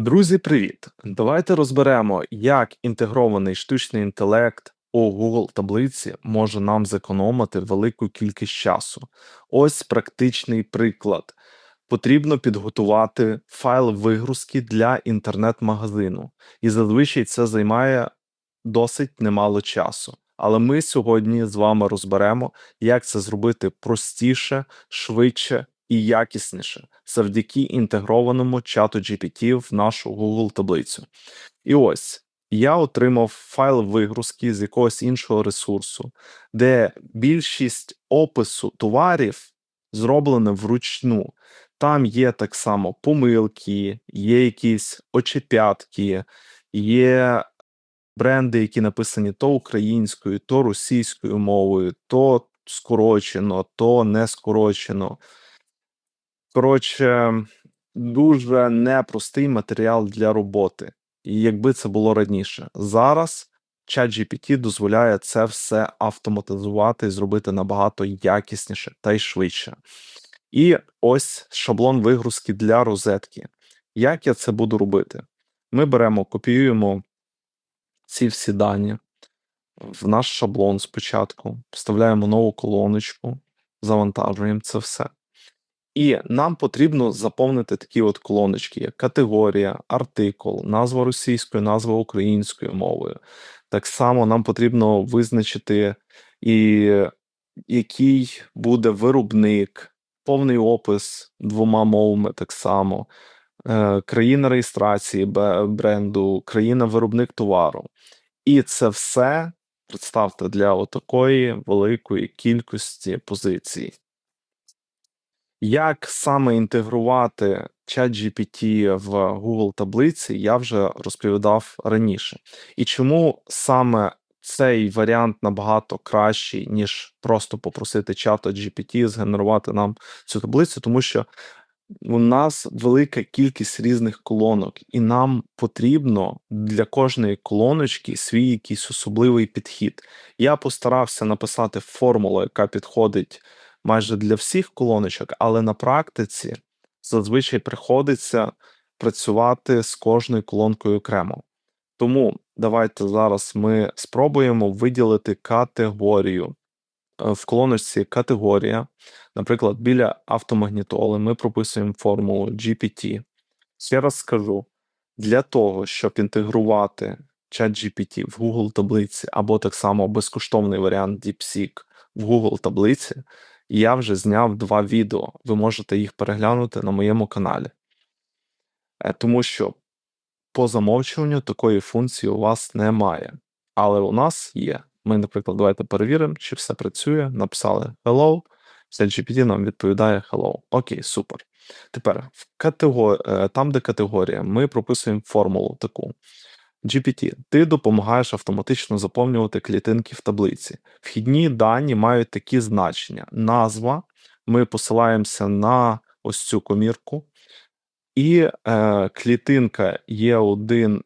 Друзі, привіт! Давайте розберемо, як інтегрований штучний інтелект у Google таблиці може нам зекономити велику кількість часу. Ось практичний приклад. Потрібно підготувати файл вигрузки для інтернет-магазину, і зазвичай це займає досить немало часу. Але ми сьогодні з вами розберемо, як це зробити простіше, швидше і якісніше завдяки інтегрованому чату GPT в нашу Google таблицю. І ось я отримав файл вигрузки з якогось іншого ресурсу, де більшість опису товарів зроблена вручну. Там є так само помилки, є якісь очепятки, є бренди, які написані то українською, то російською мовою, то скорочено, то не скорочено. Коротше, дуже непростий матеріал для роботи. І якби це було раніше. Зараз ChatGPT дозволяє це все автоматизувати і зробити набагато якісніше та й швидше. І ось шаблон вигрузки для розетки. Як я це буду робити? Ми беремо, копіюємо ці всі дані в наш шаблон спочатку, вставляємо нову колоночку, завантажуємо це все. І нам потрібно заповнити такі от колоночки, як категорія, артикул, назва російською, назва українською мовою. Так само нам потрібно визначити, і який буде виробник, повний опис двома мовами так само, е, країна реєстрації бренду, країна виробник товару. І це все представте для такої великої кількості позицій. Як саме інтегрувати ChatGPT в Google таблиці, я вже розповідав раніше. І чому саме цей варіант набагато кращий, ніж просто попросити чата GPT згенерувати нам цю таблицю, тому що у нас велика кількість різних колонок, і нам потрібно для кожної колоночки свій якийсь особливий підхід. Я постарався написати формулу, яка підходить майже для всіх колоночок, але на практиці зазвичай приходиться працювати з кожною колонкою окремо. Тому давайте зараз ми спробуємо виділити категорію. Е, в колоночці категорія, наприклад, біля автомагнітоли ми прописуємо формулу GPT. Ще раз скажу: для того, щоб інтегрувати чат GPT в Google таблиці, або так само безкоштовний варіант DeepSeek в Google таблиці, я вже зняв два відео. Ви можете їх переглянути на моєму каналі. Е, тому що по замовчуванню такої функції у вас немає. Але у нас є. Ми, наприклад, давайте перевіримо, чи все працює. Написали hello. Все GPT нам відповідає hello. Окей, супер. Тепер в категор... Е, там, де категорія, ми прописуємо формулу таку. GPT, ти допомагаєш автоматично заповнювати клітинки в таблиці. Вхідні дані мають такі значення. Назва. Ми посилаємося на ось цю комірку, і е, клітинка є 1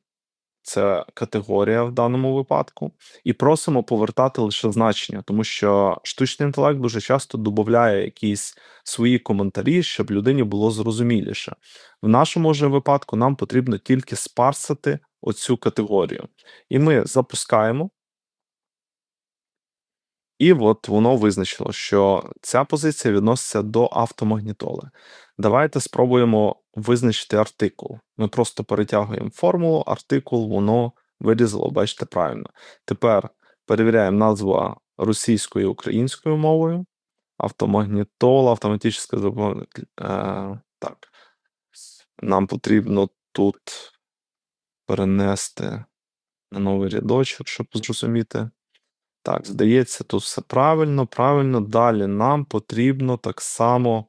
це категорія в даному випадку, і просимо повертати лише значення, тому що штучний інтелект дуже часто додає якісь свої коментарі, щоб людині було зрозуміліше. В нашому ж випадку нам потрібно тільки спарсити оцю категорію. І ми запускаємо. І от воно визначило, що ця позиція відноситься до автомагнітоли. Давайте спробуємо визначити артикул. Ми просто перетягуємо формулу, артикул, воно вирізало, бачите, правильно. Тепер перевіряємо назву російською і українською мовою. Автомагнітола, автоматичне заповнення. Е, так. Нам потрібно тут перенести на новий рядочок, щоб зрозуміти. Так, здається, тут все правильно, правильно. Далі нам потрібно так само.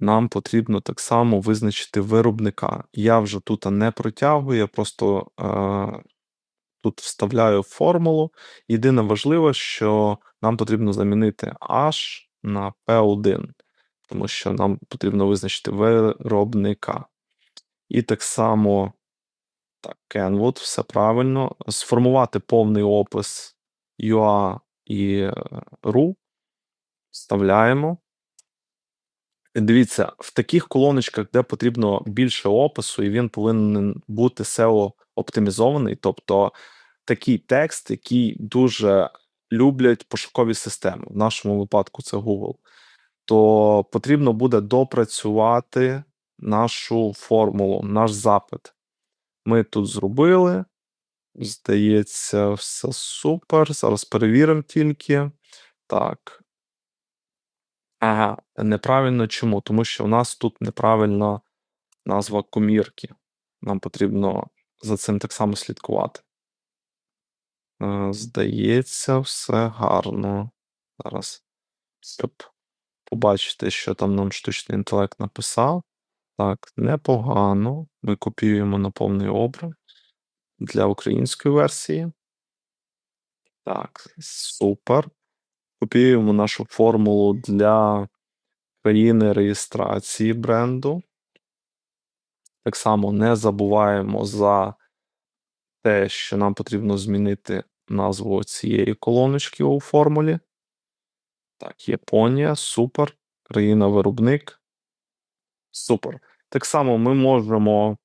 Нам потрібно так само визначити виробника. Я вже тут не протягую, я просто е, тут вставляю формулу. Єдине важливе, що нам потрібно замінити H на P1, тому що нам потрібно визначити виробника. І так само так, Kenwood, все правильно. Сформувати повний опис UA і RU. Вставляємо. Дивіться, в таких колоночках, де потрібно більше опису, і він повинен бути SEO оптимізований, тобто такий текст, який дуже люблять пошукові системи. В нашому випадку це Google. То потрібно буде допрацювати нашу формулу, наш запит. Ми тут зробили. Здається, все супер. Зараз перевіримо тільки. Так. Ага, неправильно чому? Тому що у нас тут неправильна назва комірки. Нам потрібно за цим так само слідкувати. Е, Здається, все гарно. Зараз. Щоб побачити, що там нам штучний інтелект написав. Так, непогано. Ми копіюємо на повний образ для української версії. Так, супер. Копіюємо нашу формулу для країни реєстрації бренду. Так само не забуваємо за те, що нам потрібно змінити назву цієї колоночки у формулі. Так, Японія, супер. Країна-виробник. Супер. Так само ми можемо е,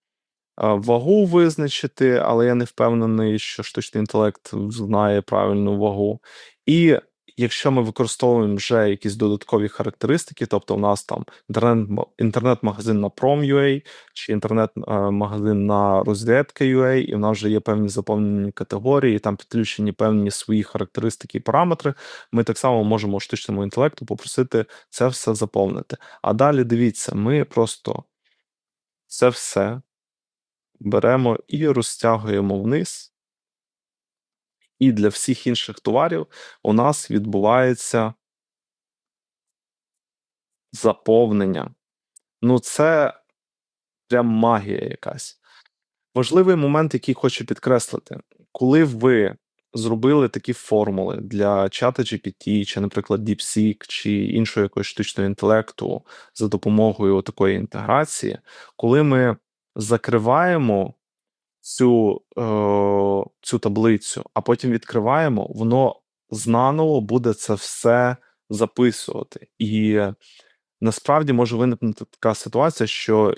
вагу визначити, але я не впевнений, що штучний інтелект знає правильну вагу. І якщо ми використовуємо вже якісь додаткові характеристики, тобто у нас там інтернет- інтернет-магазин на Prom.ua чи інтернет-магазин на розвідка.ua, і в нас вже є певні заповнені категорії, там підключені певні свої характеристики і параметри, ми так само можемо штучному інтелекту попросити це все заповнити. А далі дивіться, ми просто це все беремо і розтягуємо вниз. І для всіх інших товарів у нас відбувається заповнення. Ну, це прям магія якась. Важливий момент, який хочу підкреслити, коли ви зробили такі формули для чата GPT, чи, наприклад, DeepSeek, чи іншого якогось штучного інтелекту за допомогою такої інтеграції, коли ми закриваємо цю, е, цю таблицю, а потім відкриваємо, воно знаново буде це все записувати. І насправді може виникнути така ситуація, що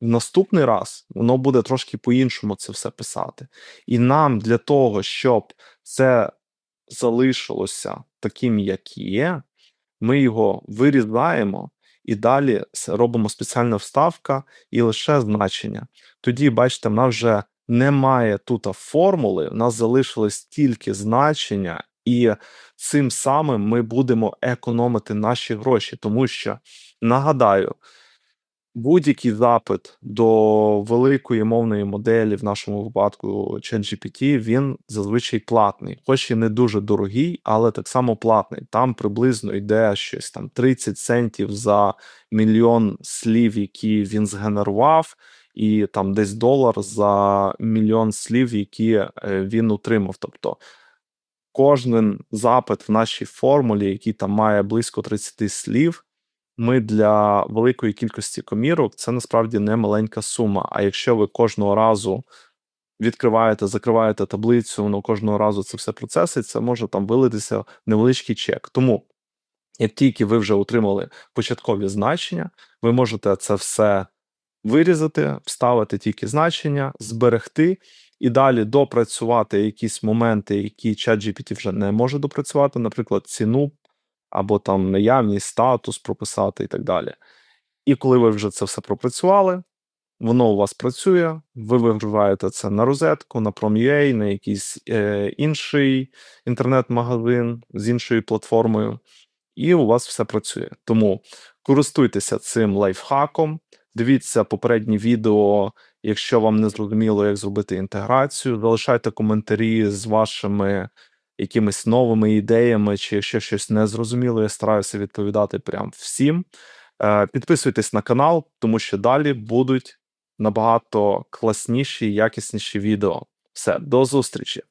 в наступний раз воно буде трошки по-іншому це все писати. І нам для того, щоб це залишилося таким, як є, ми його вирізаємо і далі робимо спеціальна вставка і лише значення. Тоді, бачите, в нас вже немає тут формули, в нас залишилось тільки значення, і цим самим ми будемо економити наші гроші, тому що нагадаю, будь-який запит до великої мовної моделі, в нашому випадку ChatGPT, він зазвичай платний, хоч і не дуже дорогий, але так само платний. Там приблизно йде щось там 30 центів за мільйон слів, які він згенерував, і там десь долар за мільйон слів, які е, він утримав. Тобто кожен запит в нашій формулі, який там має близько 30 слів, ми для великої кількості комірок це насправді не маленька сума. А якщо ви кожного разу відкриваєте, закриваєте таблицю, воно кожного разу це все процесить, це може там вилитися невеличкий чек. Тому, як тільки ви вже отримали початкові значення, ви можете це все вирізати, вставити тільки значення, зберегти і далі допрацювати якісь моменти, які ChatGPT вже не може допрацювати, наприклад, ціну або там наявність, статус прописати і так далі. І коли ви вже це все пропрацювали, воно у вас працює, ви вигружаєте це на розетку, на Prom.ua, на якийсь е, інший інтернет-магазин з іншою платформою, і у вас все працює. Тому користуйтеся цим лайфхаком, дивіться попередні відео, якщо вам не зрозуміло, як зробити інтеграцію, залишайте коментарі з вашими якимись новими ідеями, чи якщо щось не зрозуміло, я стараюся відповідати прям всім. Е, Підписуйтесь на канал, тому що далі будуть набагато класніші, і якісніші відео. Все, до зустрічі!